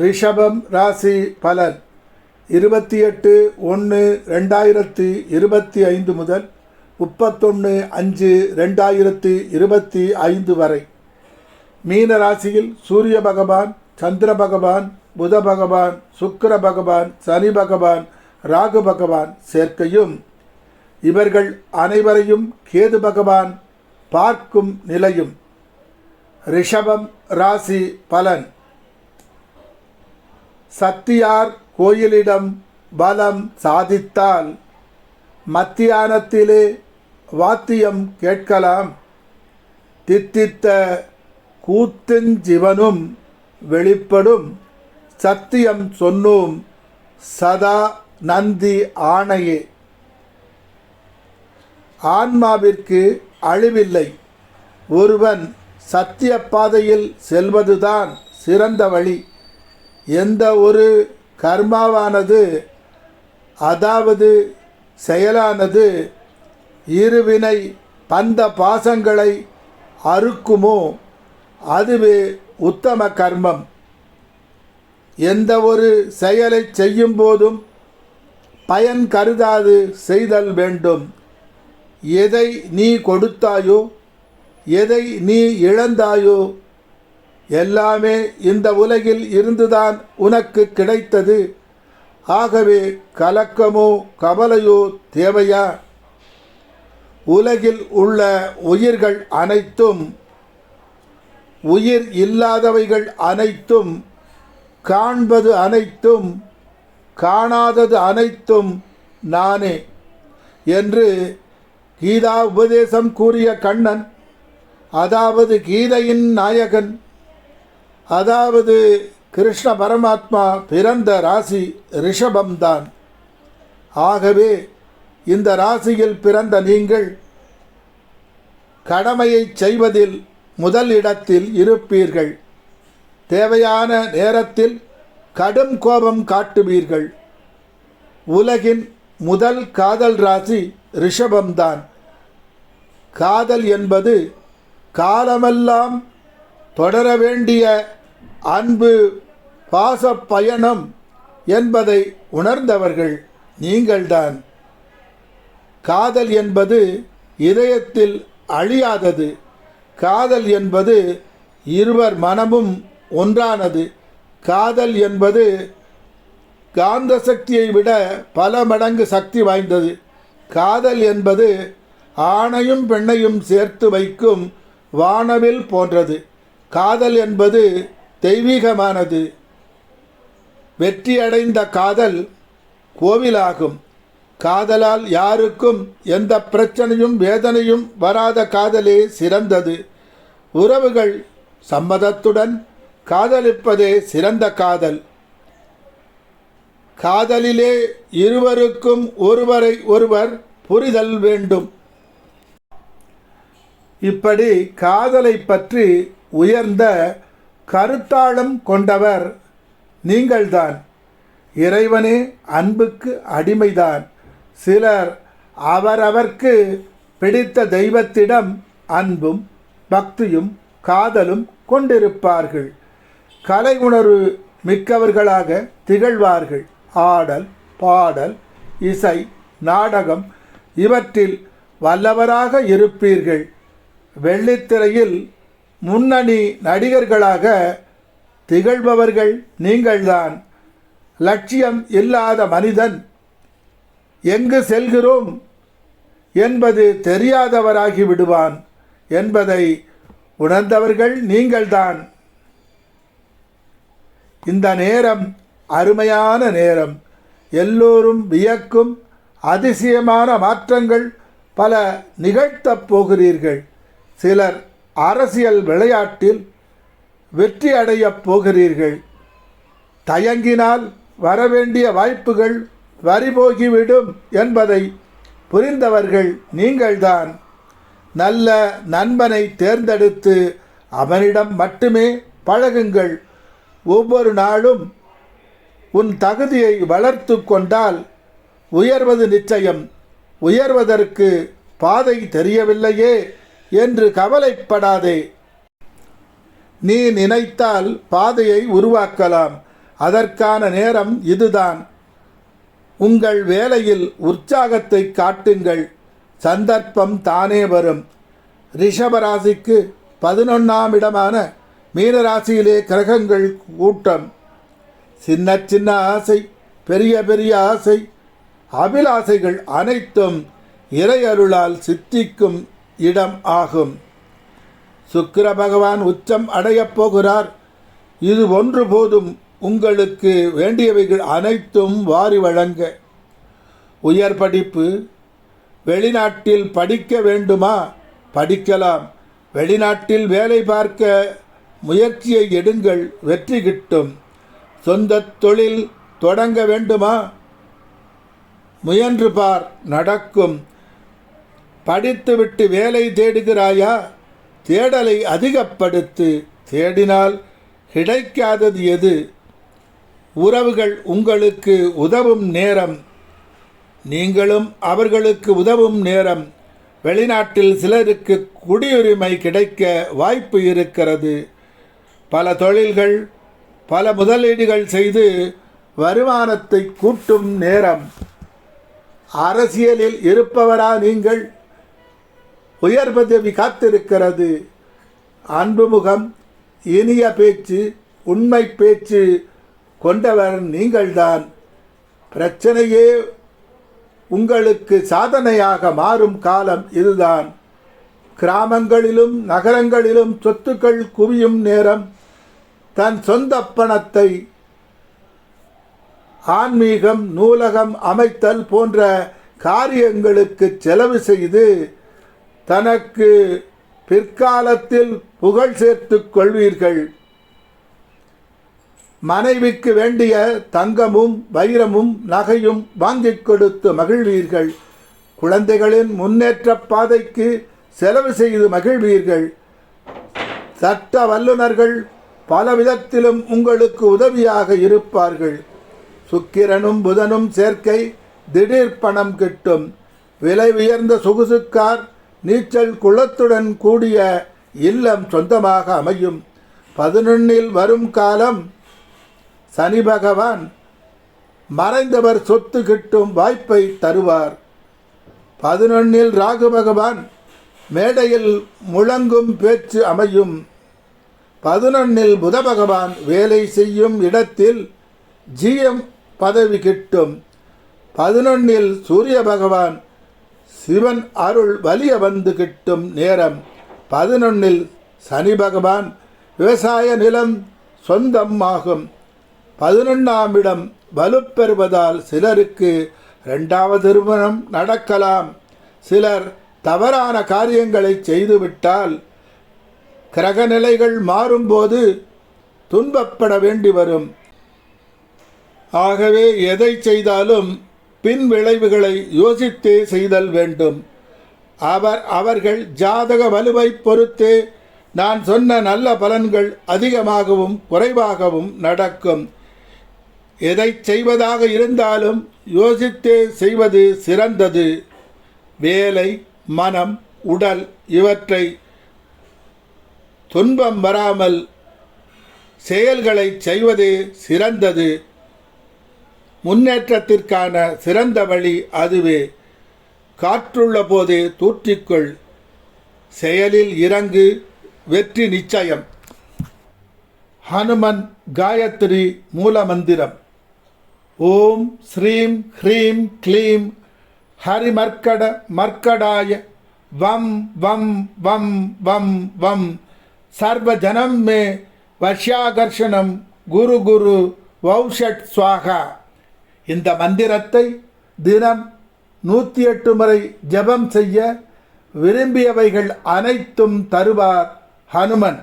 ரிஷபம் ராசி பலன். இருபத்தி எட்டு ஒன்று ரெண்டாயிரத்தி இருபத்தி ஐந்து முதல் முப்பத்தொன்று அஞ்சு ரெண்டாயிரத்தி இருபத்தி ஐந்து வரை. மீன ராசியில் சூரிய பகவான் சந்திர பகவான் புத பகவான் சுக்கர பகவான் சனி பகவான் ராகு பகவான் சேர்க்கையும். இவர்கள் அனைவரையும் கேது பகவான் பார்க்கும் நிலையும். ரிஷபம் ராசி பலன். சத்தியார் கோயிலிடம் பலம் சாதித்தால் மத்தியானத்திலே வாத்தியம் கேட்கலாம். தித்தித்த கூத்துஞ்சிவனும் வெளிப்படும். சத்தியம் சொன்னோம் சதா நந்தி ஆணையே. ஆன்மாவிற்கு அழிவில்லை. ஒருவன் சத்திய பாதையில் செல்வதுதான் சிறந்த வழி. எந்த ஒரு கர்மாவானது அதாவது செயலானது இருவினை பந்த பாசங்களை அறுக்குமோ அதுவே உத்தம கர்மம். எந்த ஒரு செயலை செய்யும் போதும் பயன் கருதாது செய்தல் வேண்டும். எதை நீ கொடுத்தாயோ எதை நீ இழந்தாயோ எல்லாமே இந்த உலகில் இருந்துதான் உனக்கு கிடைத்தது. ஆகவே கலக்கமோ கவலையோ தேவையா? உலகில் உள்ள உயிர்கள் அனைத்தும் உயிர் இல்லாதவைகள் அனைத்தும் காண்பது அனைத்தும் காணாதது அனைத்தும் நானே என்று கீதா உபதேசம் கூறிய கண்ணன் அதாவது கீதையின் நாயகன். அதாவது கிருஷ்ண பரமாத்மா பிறந்த ராசி ரிஷபம்தான் ஆகவே இந்த ராசியில் பிறந்த நீங்கள் கடமையை செய்வதில் முதல் இடத்தில் இருப்பீர்கள். தேவையான நேரத்தில் கடும் கோபம் காட்டுவீர்கள். உலகின் முதல் காதல் ராசி ரிஷபம்தான் காதல் என்பது காலமெல்லாம் தொடர வேண்டிய அன்பு பாச பயணம் என்பதை உணர்ந்தவர்கள் நீங்கள்தான். காதல் என்பது இதயத்தில் அழியாதது. காதல் என்பது இருவர் மனமும் ஒன்றானது. காதல் என்பது காந்த சக்தியை விட பல மடங்கு சக்தி வாய்ந்தது. காதல் என்பது ஆணையும் பெண்ணையும் சேர்த்து வைக்கும் வானவில் போன்றது. காதல் என்பது தெய்வீகமானது. வெற்றியடைந்த காதல் கோவிலாகும். காதலால் யாருக்கும் எந்த பிரச்சனையும் வேதனையும் வராத காதலே சிறந்தது. உறவுகள் சம்மதத்துடன் காதலிப்பதே சிறந்த காதல். காதலிலே இருவருக்கும் ஒருவரை ஒருவர் புரிதல் வேண்டும். இப்படி காதலை பற்றி உயர்ந்த கருத்தாளம் கொண்டவர் நீங்கள்தான். இறைவனே அன்புக்கு அடிமைதான். சிலர் அவரவர்க்கு பிடித்த தெய்வத்திடம் அன்பும் பக்தியும் காதலும் கொண்டிருப்பார்கள். கலை உணர்வு மிக்கவர்களாக திகழ்வார்கள். ஆடல் பாடல் இசை நாடகம் இவற்றில் வல்லவராக இருப்பீர்கள். வெள்ளித்திரையில் முன்னணி நடிகர்களாக திகழ்பவர்கள் நீங்கள்தான். லட்சியம் இல்லாத மனிதன் எங்கு செல்கிறோம் என்பது தெரியாதவராகி விடுவான் என்பதை உணர்ந்தவர்கள் நீங்கள்தான். இந்த நேரம் அருமையான நேரம். எல்லோரும் வியக்கும் அதிசயமான மாற்றங்கள் பல நிகழ்த்தப் போகிறீர்கள். சிலர் அரசியல் விளையாட்டில் வெற்றி அடையப் போகிறீர்கள். தயங்கினால் வரவேண்டிய வாய்ப்புகள் வரிபோகிவிடும் என்பதை புரிந்தவர்கள் நீங்கள்தான். நல்ல நண்பனை தேர்ந்தெடுத்து அவனிடம் மட்டுமே பழகுங்கள். ஒவ்வொரு நாளும் உன் தகுதியை வளர்த்து கொண்டால் உயர்வது நிச்சயம். உயர்வதற்கு பாதை தெரியவில்லையே. என்று கவலைப்படாதே. நீ நினைத்தால் பாதையை உருவாக்கலாம். அதற்கான நேரம் இதுதான். உங்கள் வேலையில் உற்சாகத்தை காட்டுங்கள். சந்தர்ப்பம் தானே வரும். ரிஷபராசிக்கு பதினொன்றாம் இடமான மீனராசியிலே கிரகங்கள் கூட்டம். சின்ன சின்ன ஆசை பெரிய பெரிய ஆசை. அபிலாசைகள் அனைத்தும் இறையருளால் சித்திக்கும். இடம் ஆகும். சுக்கிர பகவான் உச்சம் அடையப் போகிறார். இது ஒன்று போதும். உங்களுக்கு வேண்டியவைகள் அனைத்தும் வாரி வழங்க. உயர் படிப்பு. வெளிநாட்டில் படிக்க வேண்டுமா? படிக்கலாம். வெளிநாட்டில் வேலை பார்க்க முயற்சியை எடுங்கள். வெற்றி கிட்டும். சொந்த தொழில் தொடங்க வேண்டுமா? முயன்று பார். நடக்கும். படித்துவிட்டு வேலை தேடுகிறாயா? தேடலை அதிகப்படுத்து தேடினால் கிடைக்காதது எது? உறவுகள் உங்களுக்கு உதவும் நேரம். நீங்களும் அவர்களுக்கு உதவும் நேரம். வெளிநாட்டில் சிலருக்கு குடியுரிமை கிடைக்க வாய்ப்பு இருக்கிறது. பல தொழில்கள் பல முதலீடுகள் செய்து வருமானத்தை கூட்டும் நேரம். அரசியலில் இருப்பவரா நீங்கள்? உயர் பதவி காத்திருக்கிறது அன்புமுகம் இனிய பேச்சு உண்மை பேச்சு கொண்டவர் நீங்கள்தான். பிரச்சனையே உங்களுக்கு சாதனையாக மாறும் காலம் இதுதான். கிராமங்களிலும் நகரங்களிலும் சொத்துக்கள் குவியும் நேரம். தன் சொந்த பணத்தை ஆன்மீகம் நூலகம் அமைத்தல் போன்ற காரியங்களுக்கு செலவு செய்து தனக்கு பிற்காலத்தில் புகழ் சேர்த்துக் கொள்வீர்கள். மனைவிக்கு வேண்டிய தங்கமும் வைரமும் நகையும் வாங்கிக் கொடுத்து மகிழ்வீர்கள். குழந்தைகளின் முன்னேற்ற பாதைக்கு செலவு செய்து மகிழ்வீர்கள். சட்ட வல்லுநர்கள் பல விதத்திலும் உங்களுக்கு உதவியாக இருப்பார்கள். சுக்கிரனும் புதனும் சேர்க்கை திடீர் பணம் கிட்டும். விலை உயர்ந்த சொகுசுக்கார் நீச்சல் குளத்துடன் கூடிய இல்லம் சொந்தமாக அமையும். பதினொன்னில் வரும் காலம் சனி பகவான் மறைந்தவர் சொத்து கிட்டும் வாய்ப்பை தருவார். பதினொன்னில் ராகு பகவான் மேடையில் முழங்கும் பேச்சு அமையும். பதினொன்னில் புத பகவான் வேலை செய்யும் இடத்தில் ஜிஎம் பதவி கிட்டும். பதினொன்னில் சூரிய பகவான் சிவன் அருள் வலிய வந்து கிட்டும் நேரம் பதினொன்னில் சனி பகவான் விவசாய நிலம் சொந்தம் ஆகும் பதினொன்றாம் இடம் வலுப்பெறுவதால் சிலருக்கு இரண்டாவது திருமணம் நடக்கலாம். சிலர் தவறான காரியங்களை செய்துவிட்டால் கிரகநிலைகள் மாறும்போது துன்பப்பட வேண்டி வரும். ஆகவே எதை செய்தாலும் பின் விளைவுகளை யோசித்தே செய்தல் வேண்டும். அவர் அவர்கள் ஜாதக வலுவை பொறுத்தே நான் சொன்ன நல்ல பலன்கள் அதிகமாகவும் குறைவாகவும் நடக்கும். எதை செய்வதாக இருந்தாலும் யோசித்தே செய்வது சிறந்தது. வேலை மனம் உடல் இவற்றை துன்பம் வராமல் செயல்களை செய்வதே சிறந்தது. முன்னேற்றத்திற்கான சிறந்த வழி அதுவே. காற்றுள்ள போதே தூற்றிக்கொள். செயலில் இறங்கு. வெற்றி நிச்சயம். ஹனுமன் காயத்ரி மூலமந்திரம். ஓம் ஸ்ரீம் ஹ்ரீம் க்ளீம். ஹரிமர்க்கட மர்க்கடாய வம் வம் வம் வம் வம். சர்வஜனம் மே. வஷ்யாகர்ஷணம் குரு குரு. வௌஷட் சுவாகா இந்த மந்திரத்தை தினம் நூற்றி எட்டு முறை ஜெபம் செய்ய விரும்பியவைகள் அனைத்தும் தருவார் ஹனுமன்.